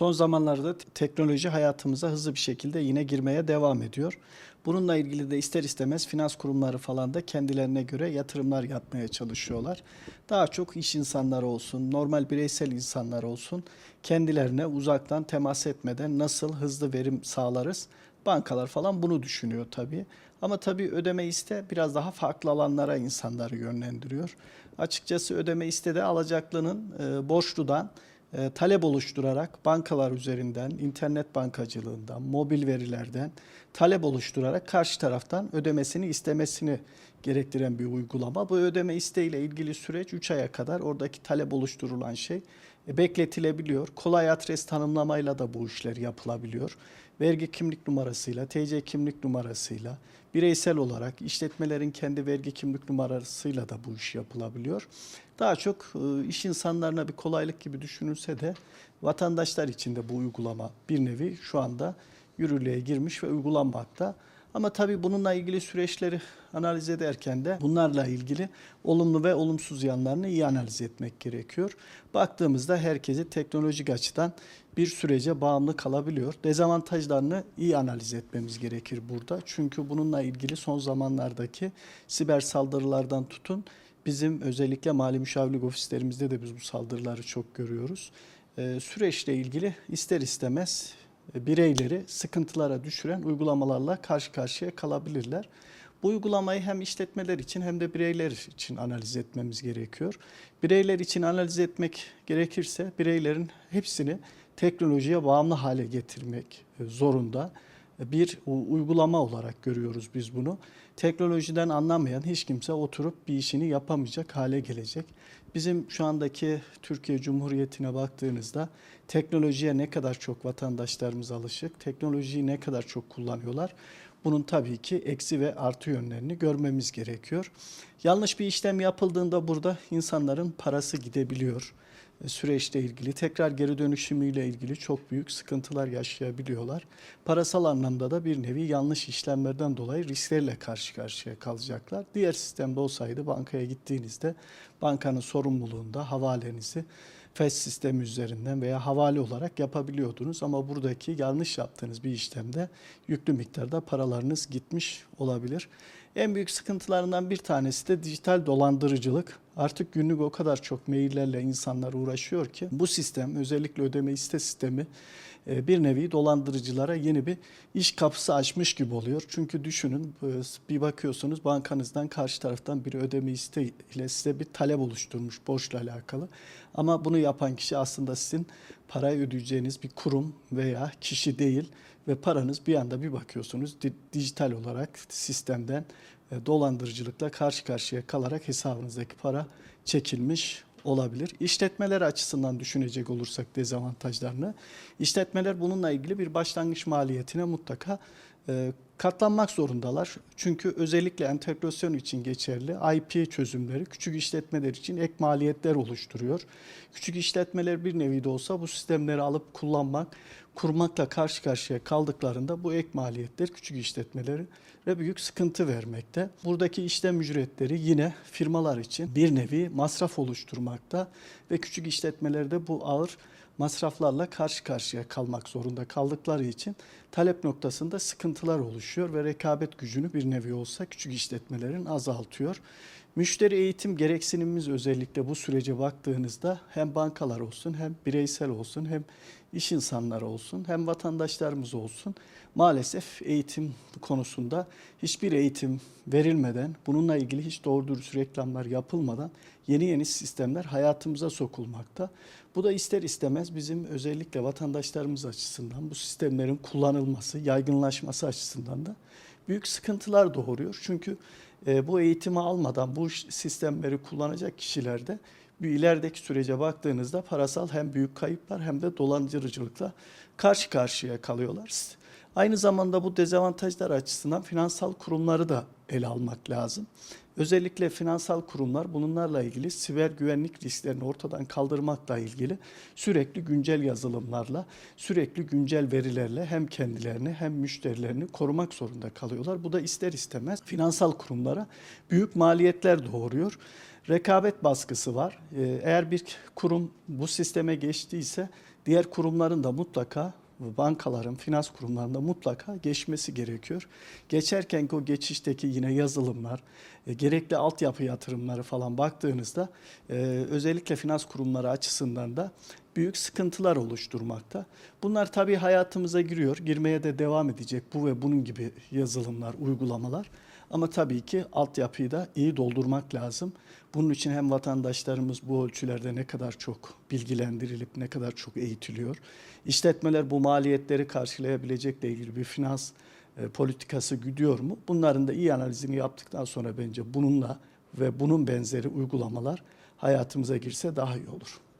Son zamanlarda te- teknoloji hayatımıza hızlı bir şekilde yine girmeye devam ediyor. Bununla ilgili de ister istemez finans kurumları falan da kendilerine göre yatırımlar yapmaya çalışıyorlar. Daha çok iş insanları olsun, normal bireysel insanlar olsun kendilerine uzaktan temas etmeden nasıl hızlı verim sağlarız? Bankalar falan bunu düşünüyor tabii. Ama tabii ödeme iste biraz daha farklı alanlara insanları yönlendiriyor. Açıkçası ödeme istede alacaklının e, borçludan e, talep oluşturarak bankalar üzerinden, internet bankacılığından, mobil verilerden talep oluşturarak karşı taraftan ödemesini istemesini gerektiren bir uygulama. Bu ödeme isteğiyle ilgili süreç 3 aya kadar oradaki talep oluşturulan şey e, bekletilebiliyor. Kolay adres tanımlamayla da bu işler yapılabiliyor. Vergi kimlik numarasıyla, TC kimlik numarasıyla, bireysel olarak işletmelerin kendi vergi kimlik numarasıyla da bu iş yapılabiliyor. Daha çok e, iş insanlarına bir kolaylık gibi düşünülse de vatandaşlar için de bu uygulama bir nevi şu anda yürürlüğe girmiş ve uygulanmakta. Ama tabii bununla ilgili süreçleri analiz ederken de bunlarla ilgili olumlu ve olumsuz yanlarını iyi analiz etmek gerekiyor. Baktığımızda herkesi teknolojik açıdan bir sürece bağımlı kalabiliyor. Dezavantajlarını iyi analiz etmemiz gerekir burada. Çünkü bununla ilgili son zamanlardaki siber saldırılardan tutun bizim özellikle mali müşavirlik ofislerimizde de biz bu saldırıları çok görüyoruz. Ee, süreçle ilgili ister istemez e, bireyleri sıkıntılara düşüren uygulamalarla karşı karşıya kalabilirler. Bu uygulamayı hem işletmeler için hem de bireyler için analiz etmemiz gerekiyor. Bireyler için analiz etmek gerekirse bireylerin hepsini teknolojiye bağımlı hale getirmek e, zorunda bir uygulama olarak görüyoruz biz bunu. Teknolojiden anlamayan hiç kimse oturup bir işini yapamayacak hale gelecek. Bizim şu andaki Türkiye Cumhuriyeti'ne baktığınızda teknolojiye ne kadar çok vatandaşlarımız alışık, teknolojiyi ne kadar çok kullanıyorlar. Bunun tabii ki eksi ve artı yönlerini görmemiz gerekiyor. Yanlış bir işlem yapıldığında burada insanların parası gidebiliyor süreçle ilgili tekrar geri dönüşümüyle ilgili çok büyük sıkıntılar yaşayabiliyorlar. Parasal anlamda da bir nevi yanlış işlemlerden dolayı risklerle karşı karşıya kalacaklar. Diğer sistemde olsaydı bankaya gittiğinizde bankanın sorumluluğunda havalenizi FES sistemi üzerinden veya havale olarak yapabiliyordunuz ama buradaki yanlış yaptığınız bir işlemde yüklü miktarda paralarınız gitmiş olabilir. En büyük sıkıntılarından bir tanesi de dijital dolandırıcılık. Artık günlük o kadar çok maillerle insanlar uğraşıyor ki bu sistem özellikle ödeme iste sistemi e, bir nevi dolandırıcılara yeni bir iş kapısı açmış gibi oluyor. Çünkü düşünün e, bir bakıyorsunuz bankanızdan karşı taraftan bir ödeme isteğiyle size bir talep oluşturmuş borçla alakalı. Ama bunu yapan kişi aslında sizin parayı ödeyeceğiniz bir kurum veya kişi değil ve paranız bir anda bir bakıyorsunuz di- dijital olarak sistemden dolandırıcılıkla karşı karşıya kalarak hesabınızdaki para çekilmiş olabilir. İşletmeler açısından düşünecek olursak dezavantajlarını, işletmeler bununla ilgili bir başlangıç maliyetine mutlaka e, katlanmak zorundalar. Çünkü özellikle entegrasyon için geçerli IP çözümleri küçük işletmeler için ek maliyetler oluşturuyor. Küçük işletmeler bir nevi de olsa bu sistemleri alıp kullanmak, kurmakla karşı karşıya kaldıklarında bu ek maliyetler küçük işletmelere büyük sıkıntı vermekte. Buradaki işlem ücretleri yine firmalar için bir nevi masraf oluşturmakta ve küçük işletmelerde bu ağır masraflarla karşı karşıya kalmak zorunda kaldıkları için talep noktasında sıkıntılar oluşuyor ve rekabet gücünü bir nevi olsa küçük işletmelerin azaltıyor. Müşteri eğitim gereksinimimiz özellikle bu sürece baktığınızda hem bankalar olsun hem bireysel olsun hem iş insanları olsun hem vatandaşlarımız olsun maalesef eğitim konusunda hiçbir eğitim verilmeden bununla ilgili hiç doğru dürüst reklamlar yapılmadan yeni yeni sistemler hayatımıza sokulmakta. Bu da ister istemez bizim özellikle vatandaşlarımız açısından bu sistemlerin kullanılması, yaygınlaşması açısından da büyük sıkıntılar doğuruyor. Çünkü e, bu eğitimi almadan bu sistemleri kullanacak kişilerde bir ilerideki sürece baktığınızda parasal hem büyük kayıplar hem de dolandırıcılıkla karşı karşıya kalıyorlar. Aynı zamanda bu dezavantajlar açısından finansal kurumları da ele almak lazım. Özellikle finansal kurumlar bunlarla ilgili siber güvenlik risklerini ortadan kaldırmakla ilgili sürekli güncel yazılımlarla, sürekli güncel verilerle hem kendilerini hem müşterilerini korumak zorunda kalıyorlar. Bu da ister istemez finansal kurumlara büyük maliyetler doğuruyor. Rekabet baskısı var. Ee, Eğer bir kurum bu sisteme geçtiyse Diğer kurumların da mutlaka bankaların, finans kurumlarında mutlaka geçmesi gerekiyor. Geçerken o geçişteki yine yazılımlar, e, gerekli altyapı yatırımları falan baktığınızda e, özellikle finans kurumları açısından da büyük sıkıntılar oluşturmakta. Bunlar tabii hayatımıza giriyor, girmeye de devam edecek bu ve bunun gibi yazılımlar, uygulamalar. Ama tabii ki altyapıyı da iyi doldurmak lazım. Bunun için hem vatandaşlarımız bu ölçülerde ne kadar çok bilgilendirilip ne kadar çok eğitiliyor. İşletmeler bu maliyetleri karşılayabilecekle ilgili bir finans e, politikası güdüyor mu? Bunların da iyi analizini yaptıktan sonra bence bununla ve bunun benzeri uygulamalar hayatımıza girse daha iyi olur.